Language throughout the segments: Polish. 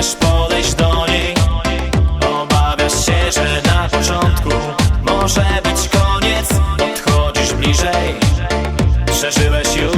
chcesz podejść do niej. Obawiasz się, że na początku może być koniec. Podchodzisz bliżej. Przeżyłeś już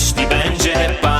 jeśli będzie pan.